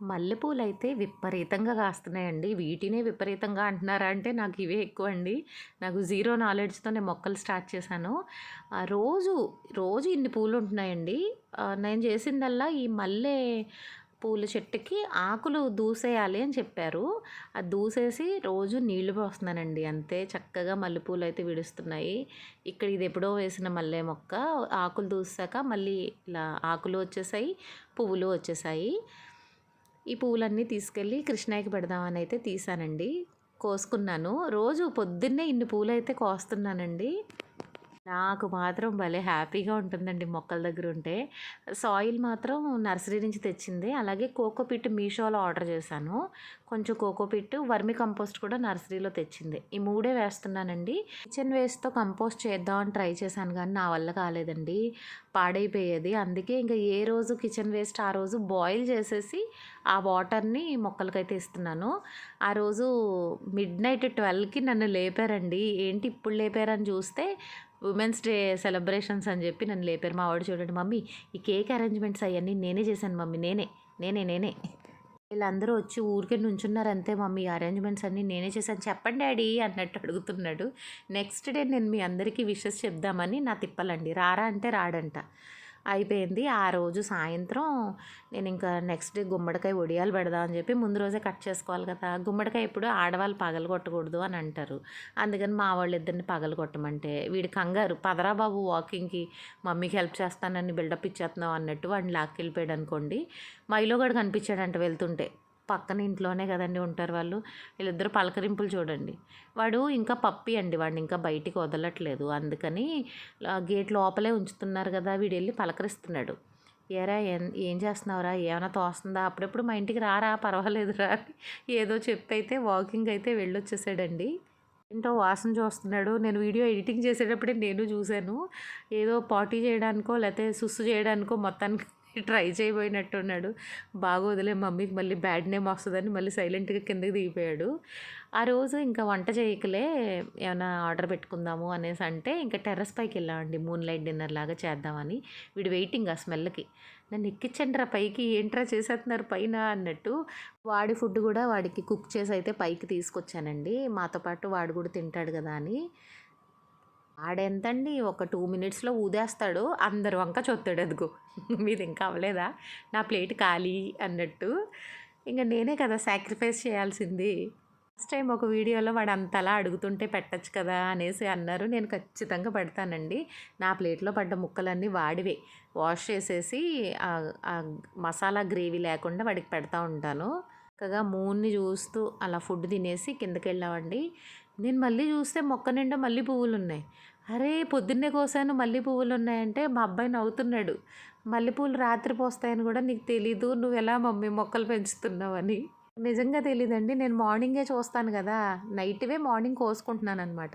మల్లెపూలు అయితే విపరీతంగా కాస్తున్నాయండి. వీటినే విపరీతంగా అంటున్నారా అంటే నాకు ఇవే ఎక్కువ అండి నాకు జీరో నాలెడ్జ్‌తో నేను మొక్కలు స్టార్ట్ చేశాను. రోజు, రోజు ఇన్ని పూలుంటున్నాయండి. ఉంటున్నాయండి నేను చేసిందల్లా ఈ మల్లె పూల చెట్టుకి ఆకులు దూసేయాలి అని చెప్పారు. అది దూసేసి రోజు నీళ్ళు పోస్తున్నానండి అంతే. చక్కగా మల్లెపూలు అయితే విడుస్తున్నాయి. ఇక్కడ ఇది ఎప్పుడో వేసిన మల్లె మొక్క. ఆకులు దూసాక మళ్ళీ ఇలా ఆకులు వచ్చేసాయి. పువ్వులు వచ్చేసాయి. ఈ పువ్వులన్నీ తీసుకెళ్ళి కృష్ణాయికి పెడదామని అయితే తీసానండి. కోసుకున్నాను. రోజు పొద్దున్నే ఇన్ని పూలైతే కోస్తున్నానండి. నాకు మాత్రం భలే హ్యాపీగా ఉంటుందండి మొక్కల దగ్గర ఉంటే. సాయిల్ మాత్రం నర్సరీ నుంచి తెచ్చింది అలాగే కోకోపీట్ మీషోలో ఆర్డర్ చేశాను. కొంచెం కోకోపీట్, వర్మి కంపోస్ట్ కూడా నర్సరీలో తెచ్చింది. ఈ మూడే వేస్తున్నానండి. కిచెన్ వేస్ట్‌తో కంపోస్ట్ చేద్దామని ట్రై చేశాను కానీ నా వల్ల కాలేదండి. పాడైపోయేది. అందుకే ఇంక ఏ రోజు కిచెన్ వేస్ట్ ఆ రోజు బాయిల్ చేసేసి ఆ వాటర్‌ని మొక్కలకైతే ఇస్తున్నాను. ఆ రోజు మిడ్ నైట్ ట్వెల్వ్కి నన్ను లేపారండి. ఏంటి ఇప్పుడు లేపారని చూస్తే ఉమెన్స్ డే సెలబ్రేషన్స్ అని చెప్పి నన్ను లేపారు. మా వాడు చూడండి మమ్మీ ఈ కేక్ అరేంజ్‌మెంట్స్ అవన్నీ నేనే చేశాను మమ్మీ నేనే. నేనే నేనే. వీళ్ళందరూ వచ్చి ఊరికే నుంచున్నారు అంతే మమ్మీ అరేంజ్‌మెంట్స్ అన్నీ నేనే చేశాను. చెప్పండి డాడీ అన్నట్టు అడుగుతున్నాడు. నెక్స్ట్ డే నేను మీ అందరికీ విషెస్ చెప్దామని నా తిప్పలండి. రారా అంటే రాడంట. అయిపోయింది. ఆ రోజు సాయంత్రం నేను ఇంకా నెక్స్ట్ డే గుమ్మడికాయ వడియాలు పెడదాం అని చెప్పి ముందు రోజే కట్ చేసుకోవాలి కదా! గుమ్మడికాయ ఎప్పుడు ఆడవాళ్ళు పగలగొట్టకూడదు అని అంటారు. అందుకని మా వాళ్ళిద్దరిని పగలగొట్టమంటే వీడు కంగారు పదరా బాబు వాకింగ్‌కి మమ్మీకి హెల్ప్ చేస్తానని బిల్డప్ ఇచ్చేస్తున్నావు అన్నట్టు వాడిని లాక్కెళ్ళిపోయాడు అనుకోండి. మైలో గాడు కనిపించాడంట వెళ్తుంటే. పక్కన ఇంట్లోనే కదండీ ఉంటారు వాళ్ళు. వీళ్ళిద్దరు పలకరింపులు చూడండి. వాడు ఇంకా పప్పి అండి. వాడిని ఇంకా బయటికి వదలట్లేదు. అందుకని గేట్ లోపలే ఉంచుతున్నారు కదా! వీడెళ్ళి పలకరిస్తున్నాడు. ఏరా ఏం ఏం చేస్తున్నావురా? ఏమైనా తోస్తుందా? అప్పుడప్పుడు మా ఇంటికి రారా పర్వాలేదురా అని ఏదో చెప్పైతే వాకింగ్ అయితే వెళ్ళొచ్చేసాడండి. ఏంటో వాసన చూస్తున్నాడు. నేను వీడియో ఎడిటింగ్ చేసేటప్పుడే నేను చూశాను ఏదో పార్టీ చేయడానికో లేకపోతే సుస్సు చేయడానికో మొత్తానికి ట్రై చేయబోయినట్టున్నాడు. బాగోదులే మమ్మీకి మళ్ళీ బ్యాడ్ నేమ్ వస్తుందని మళ్ళీ సైలెంట్‌గా కిందకి దిగిపోయాడు. ఆ రోజు ఇంకా వంట చేయకలే ఏమైనా ఆర్డర్ పెట్టుకుందాము అనేసి అంటే ఇంకా టెర్రస్ పైకి వెళ్ళామండి మూన్ లైట్ డిన్నర్ లాగా చేద్దామని. వీడు వెయిటింగ్ ఆ స్మెల్‌కి. నన్ను ఎక్కించండిరా పైకి ఏంట్రా చేసేస్తున్నారు పైన అన్నట్టు. వాడి ఫుడ్ కూడా వాడికి కుక్ చేసి అయితే పైకి తీసుకొచ్చానండి. మాతో పాటు వాడు కూడా తింటాడు కదా అని. ఆడెంతండి ఒక టూ మినిట్స్‌లో ఊదేస్తాడు. అందరు వంక చూస్తాడు అదిగో మీది ఇంకా అవ్వలేదా? నా ప్లేట్ ఖాళీ అన్నట్టు. ఇంకా నేనే కదా సాక్రిఫైస్ చేయాల్సింది. ఫస్ట్ టైం ఒక వీడియోలో వాడు అంతలా అడుగుతుంటే పెట్టొచ్చు కదా! అనేసి అన్నారు. నేను ఖచ్చితంగా పెడతానండి. నా ప్లేట్‌లో పడ్డ ముక్కలన్నీ వాడివే. వాష్ చేసేసి మసాలా గ్రేవీ లేకుండా వాడికి పెడతా ఉంటాను. చక్కగా మూన్‌ని చూస్తూ అలా ఫుడ్ తినేసి కిందకి వెళ్ళామండి నేను మళ్ళీ చూస్తే మొక్క నిండా మళ్ళీ పువ్వులు ఉన్నాయి అరే! పొద్దున్నే కోసాను మల్లె పువ్వులున్నాయంటే మా అబ్బాయి నవ్వుతున్నాడు. మల్లెపూలు రాత్రి పూస్తాయని కూడా నీకు తెలీదు. ఎలా మమ్మీ మొక్కలు పెంచుతున్నావని. నిజంగా తెలీదండి. నేను మార్నింగే చూస్తాను కదా! నైట్‌వే మార్నింగ్ కోసుకుంటున్నాను అనమాట